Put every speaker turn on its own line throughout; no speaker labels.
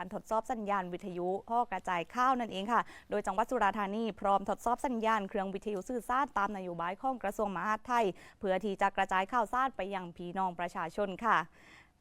การทดสอบสัญญาณวิทยุข้อกระจายข้าวนั่นเองค่ะ โดยจังหวัดสุราษฎร์ธานีพร้อมทดสอบสัญญาณเครื่องวิทยุสื่อสารตามนโยบายของกระทรวงมหาดไทย เพื่อที่จะกระจายข่าวสารไปยังพี่น้องประชาชนค่ะ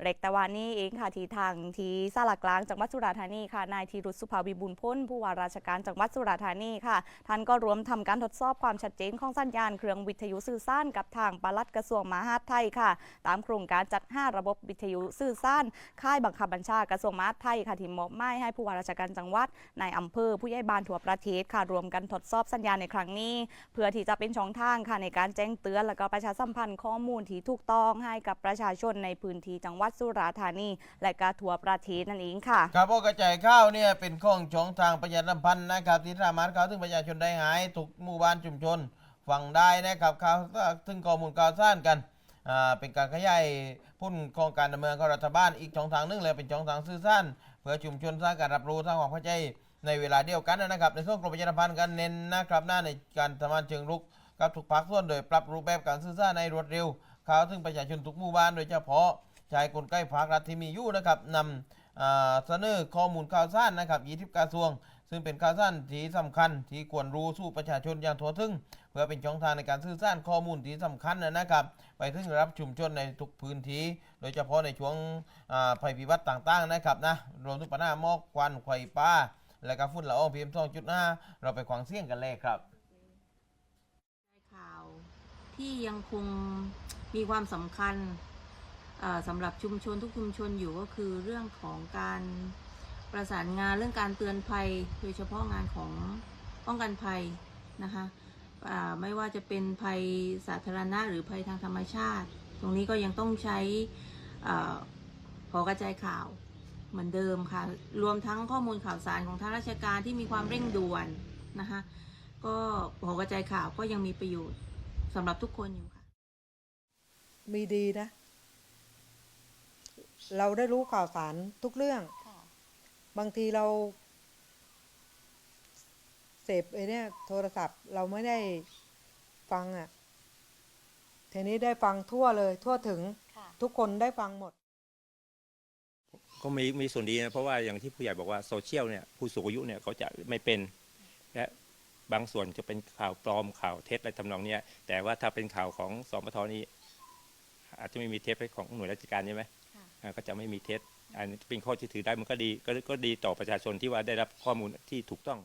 เล็กต่วันนี้เองค่ะที่ทางที่สารกลางจังหวัดสุราษฎร์ธานีค่ะนายธีรุสุภาวิบุญพ้นผู้ว่าราชการจังหวัดสุราษฎร์ธานีค่ะ ท่านก็รวมทำการทดสอบความชัดเจนของสัญญาณเครื่องวิทยุสื่อสารกับทางปลัดกระทรวงมหาดไทยค่ะ ตามโครงการจัดห้าระบบวิทยุสื่อสารค่ายบังคับบัญชากระทรวงมหาดไทยค่ะที่มอบหมายให้ผู้ว่าราชการจังหวัดในายอำเภอผู้ใหญ่บ้านทั่วประเทศค่ะรวมกันทดสอบสัญญาณในครั้งนี้ เพื่อที่จะเป็นช่องทางค่ะในการแจ้งเตือนและก็ประชาสัมพันธ์ข้อมูลที่ถูกต้องให้กับประชาชนในพื้นที่จังหวัดสุราธานี และก็ทั่วประเทศนั่นเองค่ะ
ครับพวกกระจายข้าวเนี่ยเป็นข้องช่องทางประหยัดน้ำพันธ์นะครับที่สามารถเข้าถึงประชาชนได้หายทุกหมู่บ้านชุมชนฟังได้นะครับข่าวถึงข้อมูลข่าวสารกันเป็นการขยายพุ่นโครงการดำเนินของรัฐบาลอีกช่องทางหนึงเลยเป็นช่องทางสื่อสารเพื่อชุมชนสร้างการรับรู้สร้างความเข้าใจในเวลาเดียวกันนะครับ ในส่วนกรมประชาสัมพันธ์กันเน้นนะครับหน้าในการทำงานเชิงรุกกับทุกภาคส่วนโดยปรับรูปแบบการสื่อสารในรวดเร็วข่าวถึงประชาชนทุกหมู่บ้านโดยเฉพาะ ใช้กลไกภาครัฐที่มีอยู่นะครับนำเสนอข้อมูลข่าวสารนะครับ20กระทรวง ซึ่งเป็นข่าวสารที่สำคัญ ที่ควรรู้สู่ประชาชนอย่างทั่วถึง เพื่อเป็นช่องทางในการสื่อสารข้อมูลที่สำคัญนะครับ ไปถึงรับชุมชนในทุกพื้นที่ โดยเฉพาะในช่วงภัยพิบัติต่างๆนะครับนะรวมถึงปัญหาหมอกควันไฟป่าและก็ฝุ่นละออง PM 2.5เราไปฟังเสี่ยงกันเลยครับ
ข่าวที่ยังคงมีความสำคัญ สำหรับชุมชนทุกชุมชนอยู่ก็คือเรื่องของการประสานงานเรื่องการเตือนภัย โดยเฉพาะงานของป้องกันภัยนะคะไม่ว่าจะเป็นภัยสาธารณะหรือภัยทางธรรมชาติ ตรงนี้ก็ยังต้องใช้อาหอกระจายข่าวเหมือนเดิมค่ะ รวมทั้งข้อมูลข่าวสารของทางราชการที่มีความเร่งด่วนนะคะก็หอกระจายข่าวก็ยังมีประโยชน์สำหรับทุกคนอยู่ค่ะ
มีดีนะ เราได้รู้ข่าวสารทุกเรื่องบางทีเรา เสพไอ้เนี่ยโทรศัพท์เราไม่ได้ฟังอะ่ะทีนี้ได้ฟังทั่วเลย ทั่วถึงทุกคนได้ฟังหมด
ก็มีมีส่วนดีนะเพราะว่าอย่างที่ผู้ใหญ่บอกว่าโซเชียลเนี่ยผู้สูงอายุเนี่ยเขาจะไม่เป็น และบางส่วนจะเป็นข่าวปลอมข่าวเท็จอะไรทำนองเนี้ยแต่ว่าถ้าเป็นข่าวของสมทนี่อาจจะไม่มีเท็จของหน่วยราชการใช่ไหมอ่า ก็จะไม่มีเท็จอันเป็นข้อที่ถือได้มันก็ดีก็ก็ดีต่อประชาชนที่ว่าได้รับข้อมูลที่ถูกต้อง